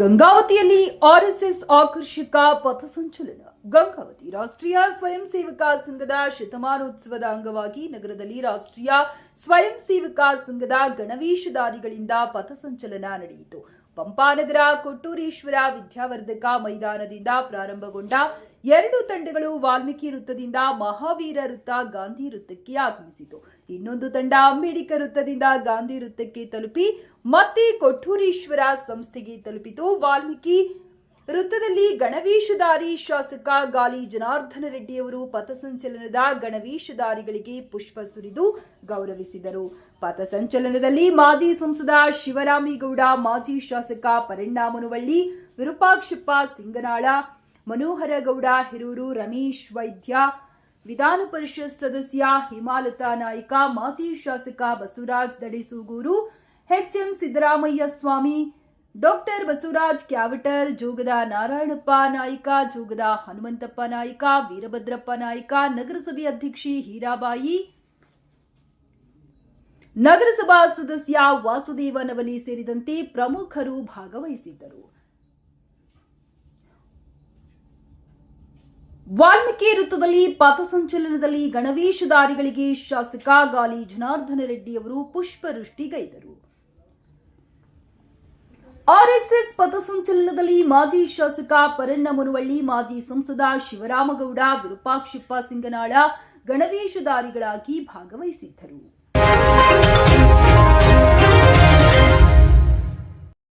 ಗಂಗಾವತಿಯಲ್ಲಿ RSS ಆಕರ್ಷಕ ಪಥಸಂಚಲನ. ಗಂಗಾವತಿ ರಾಷ್ಟ್ರೀಯ ಸ್ವಯಂ ಸೇವಕ ಸಂಘದ ಶತಮಾನೋತ್ಸವದ ಅಂಗವಾಗಿ ನಗರದಲ್ಲಿ ರಾಷ್ಟ್ರೀಯ ಸ್ವಯಂ ಸೇವಕ ಸಂಘದ ಗಣವೇಶಧಾರಿಗಳಿಂದ ಪಥಸಂಚಲನ ನಡೆಯಿತು. ಪಂಪಾನಗರ, ಕೊಟ್ಟೂರೇಶ್ವರ ವಿದ್ಯಾವರ್ಧಕ ಮೈದಾನದಿಂದ ಪ್ರಾರಂಭಗೊಂಡ ಎರಡು ತಂಡಗಳು ವಾಲ್ಮೀಕಿ ವೃತ್ತದಿಂದ ಮಹಾವೀರ ವೃತ್ತ ಗಾಂಧಿ ವೃತ್ತಕ್ಕೆ ಆಗಮಿಸಿತು. ಇನ್ನೊಂದು ತಂಡ ಅಂಬೇಡ್ಕರ್ ವೃತ್ತದಿಂದ ಗಾಂಧಿ ವೃತ್ತಕ್ಕೆ ತಲುಪಿ ಮತ್ತೆ ಕೊಟ್ಟೂರೇಶ್ವರ ಸಂಸ್ಥೆಗೆ ತಲುಪಿತು. ವಾಲ್ಮೀಕಿ ವೃತ್ತದಲ್ಲಿ ಗಣವೇಶಧಾರಿ ಶಾಸಕ ಗಾಲಿ ಜನಾರ್ದನ ರೆಡ್ಡಿಯವರು ಪಥಸಂಚಲನದ ಗಣವೇಶಧಾರಿಗಳಿಗೆ ಪುಷ್ಪ ಸುರಿದು ಗೌರವಿಸಿದರು. ಪಥಸಂಚಲನದಲ್ಲಿ ಮಾಜಿ ಸಂಸದ ಶಿವರಾಮೇಗೌಡ, ಮಾಜಿ ಶಾಸಕ ಪರಣ್ಣ ವಿರೂಪಾಕ್ಷಪ್ಪ ಸಿಂಗನಾಳ ಮನೋಹರ ಗೌಡ ಹಿರೂರು ರಮೇಶ್ ವೈದ್ಯ ವಿಧಾನ ಪರಿಷತ್ ಸದಸ್ಯ ಹಿಮಾಲತಾ ನಾಯ್ಕ, ಮಾಜಿ ಶಾಸಕ ಬಸವರಾಜ್ ದಡಿಸೂಗೂರು, ಎಚ್ಎಂ ಸಿದ್ದರಾಮಯ್ಯ ಸ್ವಾಮಿ ಡಾಕ್ಟರ್ ಬಸವರಾಜ್ ಕ್ಯಾವಟರ್, ಜೋಗದ ನಾರಾಯಣಪ್ಪ ನಾಯ್ಕ, ಜೋಗದ ಹನುಮಂತಪ್ಪ ನಾಯ್ಕ, ವೀರಭದ್ರಪ್ಪ ನಾಯಕ, ನಗರಸಭೆ ಅಧ್ಯಕ್ಷಿ ಹೀರಾಬಾಯಿ, ನಗರಸಭಾ ಸದಸ್ಯ ವಾಸುದೇವ ನವಲಿ ಸೇರಿದಂತೆ ಪ್ರಮುಖರು ಭಾಗವಹಿಸಿದ್ದರು. ವಾಲ್ಮೀಕಿ ವೃತ್ತದಲ್ಲಿ ಪಥಸಂಚಲನದಲ್ಲಿ ಗಣವೇಶಧಾರಿಗಳಿಗೆ ಶಾಸಕ ಗಾಲಿ ಜನಾರ್ದನ ರೆಡ್ಡಿ ಅವರು ಪುಷ್ಪವೃಷ್ಟಿಗೈದರು. ಆರ್ಎಸ್ಎಸ್ ಪಥಸಂಚಲನದಲ್ಲಿ ಮಾಜಿ ಶಾಸಕ ಪರಣ್ಣ ಮುನವಳ್ಳಿ ಮಾಜಿ ಸಂಸದ ಶಿವರಾಮಗೌಡ ವಿರೂಪಾಕ್ಷಪ್ಪ ಸಿಂಗನಾಳ ಗಣವೇಶಧಾರಿಗಳಾಗಿ ಭಾಗವಹಿಸಿದ್ದರು.